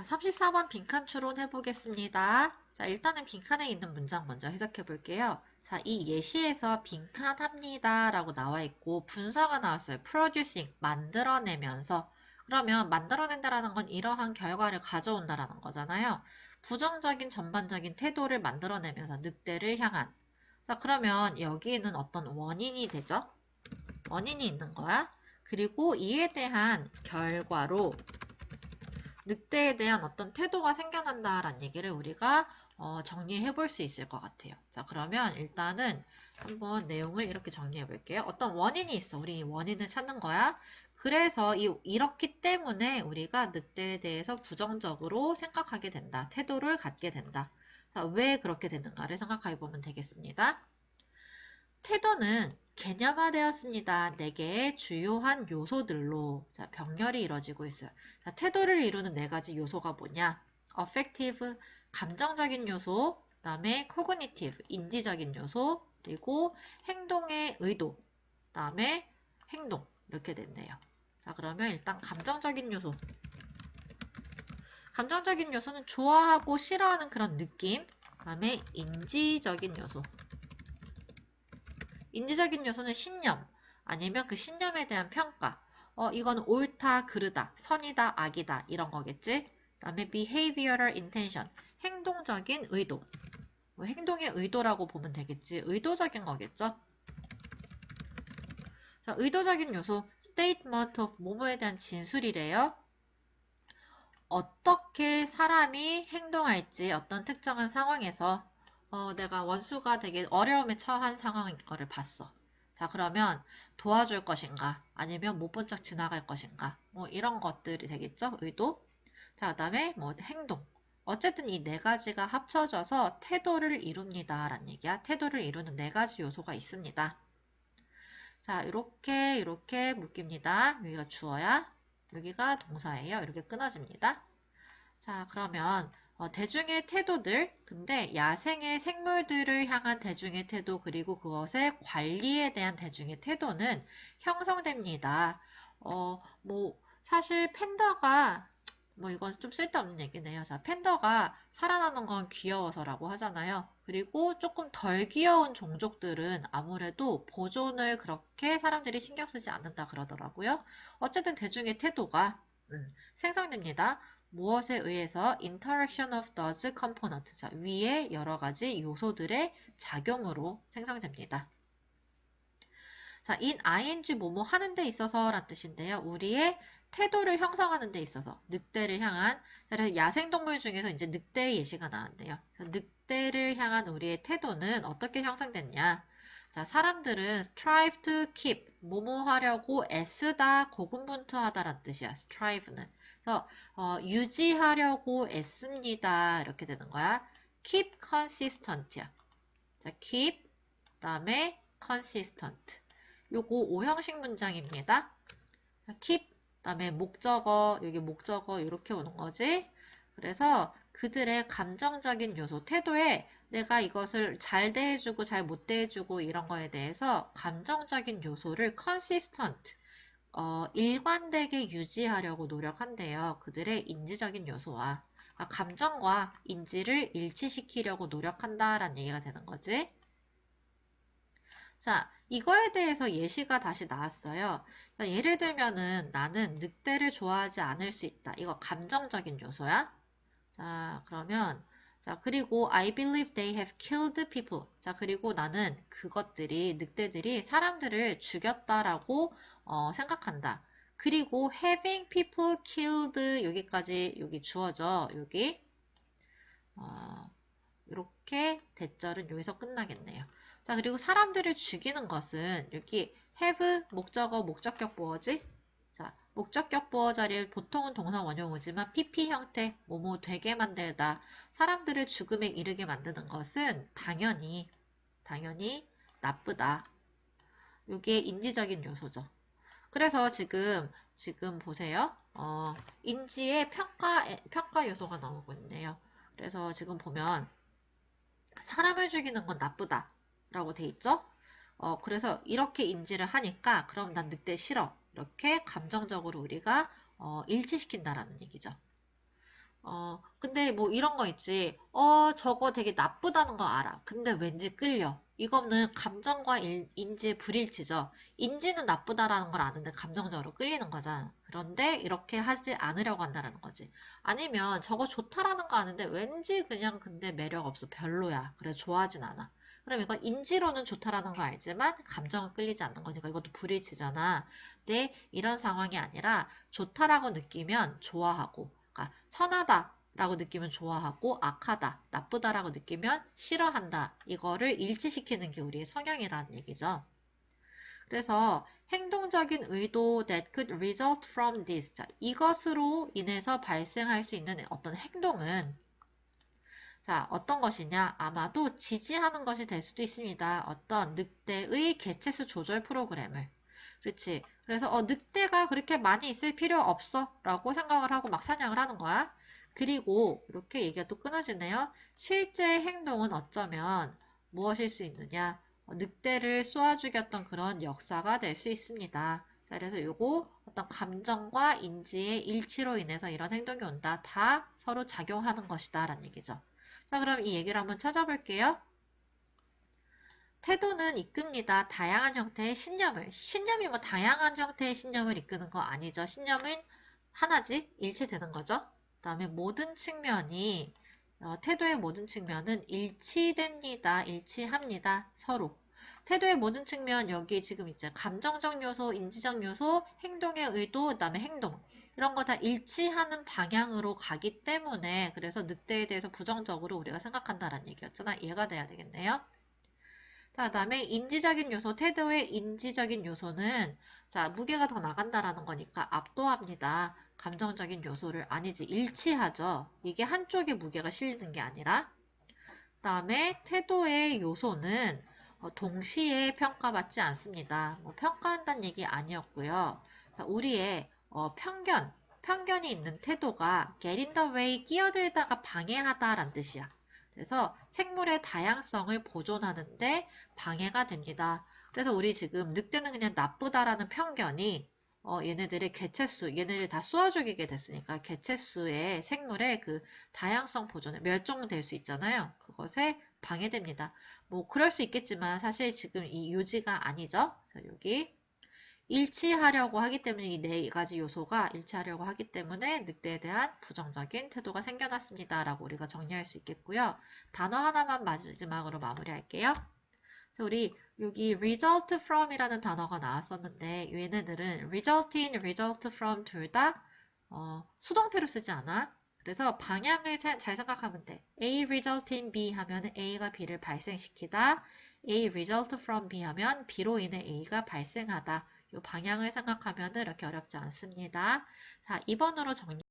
자, 34번 빈칸 추론 해 보겠습니다. 자, 일단은 빈칸에 있는 문장 먼저 해석해 볼게요. 자, 이 예시에서 빈칸합니다 라고 나와 있고 분사가 나왔어요. producing, 만들어내면서 그러면 만들어낸다라는 건 이러한 결과를 가져온다라는 거잖아요. 부정적인 전반적인 태도를 만들어내면서 늑대를 향한 자 그러면 여기에는 어떤 원인이 되죠? 원인이 있는 거야. 그리고 이에 대한 결과로 늑대에 대한 어떤 태도가 생겨난다라는 얘기를 우리가 어, 정리해 볼 수 있을 것 같아요. 자, 그러면 일단은 한번 내용을 이렇게 정리해 볼게요. 어떤 원인이 있어. 우리 원인을 찾는 거야. 그래서 이, 이렇기 때문에 우리가 늑대에 대해서 부정적으로 생각하게 된다. 태도를 갖게 된다. 자, 왜 그렇게 되는가를 생각해 보면 되겠습니다. 태도는 개념화되었습니다. 네 개의 주요한 요소들로 자, 병렬이 이루어지고 있어요. 자, 태도를 이루는 네 가지 요소가 뭐냐? affective, 감정적인 요소, 그 다음에 cognitive, 인지적인 요소, 그리고 행동의 의도, 그 다음에 행동 이렇게 됐네요. 자 그러면 일단 감정적인 요소 감정적인 요소는 좋아하고 싫어하는 그런 느낌 그 다음에 인지적인 요소 인지적인 요소는 신념 아니면 그 신념에 대한 평가. 어 이건 옳다 그르다 선이다 악이다 이런 거겠지? 그 다음에 behavioral intention 행동적인 의도. 뭐 행동의 의도라고 보면 되겠지. 의도적인 거겠죠? 자, 의도적인 요소 statement of 뭐뭐에 대한 진술이래요. 어떻게 사람이 행동할지 어떤 특정한 상황에서 어, 내가 원수가 되게 어려움에 처한 상황인 거를 봤어. 자 그러면 도와줄 것인가 아니면 못 본 척 지나갈 것인가 뭐 이런 것들이 되겠죠 의도 자 그 다음에 뭐 행동 어쨌든 이 네 가지가 합쳐져서 태도를 이룹니다 라는 얘기야 태도를 이루는 네 가지 요소가 있습니다 자, 이렇게 이렇게 묶입니다. 여기가 주어야, 여기가 동사예요. 이렇게 끊어집니다. 자, 그러면 어, 대중의 태도들, 근데 야생의 생물들을 향한 대중의 태도 그리고 그것의 관리에 대한 대중의 태도는 형성됩니다. 어, 뭐 사실 팬더가 뭐 이건 좀 쓸데없는 얘기네요. 자, 팬더가 살아나는 건 귀여워서라고 하잖아요. 그리고 조금 덜 귀여운 종족들은 아무래도 보존을 그렇게 사람들이 신경 쓰지 않는다 그러더라고요. 어쨌든 대중의 태도가 음, 생성됩니다. 무엇에 의해서 interaction of those component 자, 위에 여러 가지 요소들의 작용으로 생성됩니다. 자, in ing 뭐뭐 하는 데 있어서 란 뜻인데요. 우리의 태도를 형성하는 데 있어서 늑대를 향한 그래서 야생동물 중에서 이제 늑대의 예시가 나왔네요. 늑대를 향한 우리의 태도는 어떻게 형성됐냐? 자, 사람들은 strive to keep 뭐뭐 하려고 애쓰다 고군분투하다라는 뜻이야. strive는. 그래서 어, 유지하려고 애씁니다. 이렇게 되는 거야. keep consistent야. 자, keep 그다음에 consistent. 요거 오형식 문장입니다. 자, keep 다음에 목적어, 여기 목적어 이렇게 오는 거지. 그래서 그들의 감정적인 요소, 태도에 내가 이것을 잘 대해주고 잘 못 대해주고 이런 거에 대해서 감정적인 요소를 consistent, 어, 일관되게 유지하려고 노력한대요. 그들의 인지적인 요소와 그러니까 감정과 인지를 일치시키려고 노력한다라는 얘기가 되는 거지. 자, 이거에 대해서 예시가 다시 나왔어요. 자, 예를 들면은 나는 늑대를 좋아하지 않을 수 있다. 이거 감정적인 요소야. 자, 그러면 자, 그리고 I believe they have killed people. 자, 그리고 나는 그것들이 늑대들이 사람들을 죽였다라고 어, 생각한다. 그리고 having people killed 여기까지 여기 주어져. 여기 어, 이렇게 대절은 여기서 끝나겠네요. 자, 그리고 사람들을 죽이는 것은 여기 have 목적어 목적격 보어지 자, 목적격 보어 자리에 보통은 동사 원형이지만 pp 형태 뭐뭐 되게 만들다 사람들을 죽음에 이르게 만드는 것은 당연히 당연히 나쁘다. 이게 인지적인 요소죠. 그래서 지금 지금 보세요. 어, 인지의 평가 평가 요소가 나오고 있네요. 그래서 지금 보면 사람을 죽이는 건 나쁘다. 라고 돼 있죠? 어, 그래서 이렇게 인지를 하니까 그럼 난 늑대 싫어. 이렇게 감정적으로 우리가 어, 일치시킨다라는 얘기죠. 어, 사실 뭐 이런 거 있지. 어, 저거 되게 나쁘다는 거 알아. 근데 왠지 끌려. 이거는 감정과 일- 인지의 불일치죠. 인지는 나쁘다라는 걸 아는데 감정적으로 끌리는 거잖아. 그런데 이렇게 하지 않으려고 한다는 거지. 아니면 저거 좋다라는 거 아는데 왠지 그냥 근데 매력 없어. 별로야. 그래, 좋아하진 않아. 그럼 이거 인지로는 좋다라는 거 알지만 감정은 끌리지 않는 거니까 이것도 불일치잖아. 근데 이런 상황이 아니라 좋다라고 느끼면 좋아하고, 그러니까 선하다 라고 느끼면 좋아하고, 악하다, 나쁘다라고 느끼면 싫어한다. 이거를 일치시키는 게 우리의 성향이라는 얘기죠. 그래서 행동적인 의도 that could result from this. 자, 이것으로 인해서 발생할 수 있는 어떤 행동은 자, 어떤 것이냐? 아마도 지지하는 것이 될 수도 있습니다. 어떤 늑대의 개체수 조절 프로그램을. 그렇지. 그래서 어, 늑대가 그렇게 많이 있을 필요 없어 라고 생각을 하고 막 사냥을 하는 거야. 그리고 이렇게 얘기가 또 끊어지네요. 실제 행동은 어쩌면 무엇일 수 있느냐? 어, 늑대를 쏘아 죽였던 그런 역사가 될 수 있습니다. 자, 그래서 요거 어떤 감정과 인지의 일치로 인해서 이런 행동이 온다. 다 서로 작용하는 것이다. 라는 얘기죠. 자, 그럼 이 얘기를 한번 찾아볼게요. 태도는 이끕니다. 다양한 형태의 신념을. 신념이 뭐 다양한 형태의 신념을 이끄는 거 아니죠. 신념은 하나지 일치되는 거죠. 그 다음에 모든 측면이 어, 태도의 모든 측면은 일치됩니다. 일치합니다. 서로. 태도의 모든 측면 여기 지금 이제 감정적 요소, 인지적 요소, 행동의 의도, 그 다음에 행동 이런 거 다 일치하는 방향으로 가기 때문에 그래서 늑대에 대해서 부정적으로 우리가 생각한다라는 얘기였잖아. 이해가 돼야 되겠네요. 자, 그 다음에 인지적인 요소, 태도의 인지적인 요소는 자, 무게가 더 나간다라는 거니까 압도합니다. 감정적인 요소를 아니지 일치하죠. 이게 한쪽에 무게가 실리는 게 아니라 그 다음에 태도의 요소는 어, 동시에 평가받지 않습니다. 뭐 평가한다는 얘기 아니었고요. 자, 우리의 어, 편견, 편견이 있는 태도가 get in the way 끼어들다가 방해하다라는 뜻이야. 그래서 생물의 다양성을 보존하는데 방해가 됩니다. 그래서 우리 지금 늑대는 그냥 나쁘다라는 편견이 어, 얘네들의 개체수, 얘네를 다 쏘아 죽이게 됐으니까 개체수의 생물의 그 다양성 보존에 멸종될 수 있잖아요. 그것에 방해됩니다. 뭐 그럴 수 있겠지만 사실 지금 이 유지가 아니죠. 자, 여기 일치하려고 하기 때문에 이 네 가지 요소가 일치하려고 하기 때문에 늑대에 대한 부정적인 태도가 생겨났습니다. 라고 우리가 정리할 수 있겠고요. 단어 하나만 마지막으로 마무리할게요. 우리 여기 result from 이라는 단어가 나왔었는데 얘네들은 result in, result from 둘다 어, 수동태로 쓰지 않아. 그래서 방향을 잘, 잘 생각하면 돼. A result in B 하면 A가 B를 발생시키다. A result from B 하면 B로 인해 A가 발생하다. 이 방향을 생각하면 이렇게 어렵지 않습니다. 자, 2번으로 정리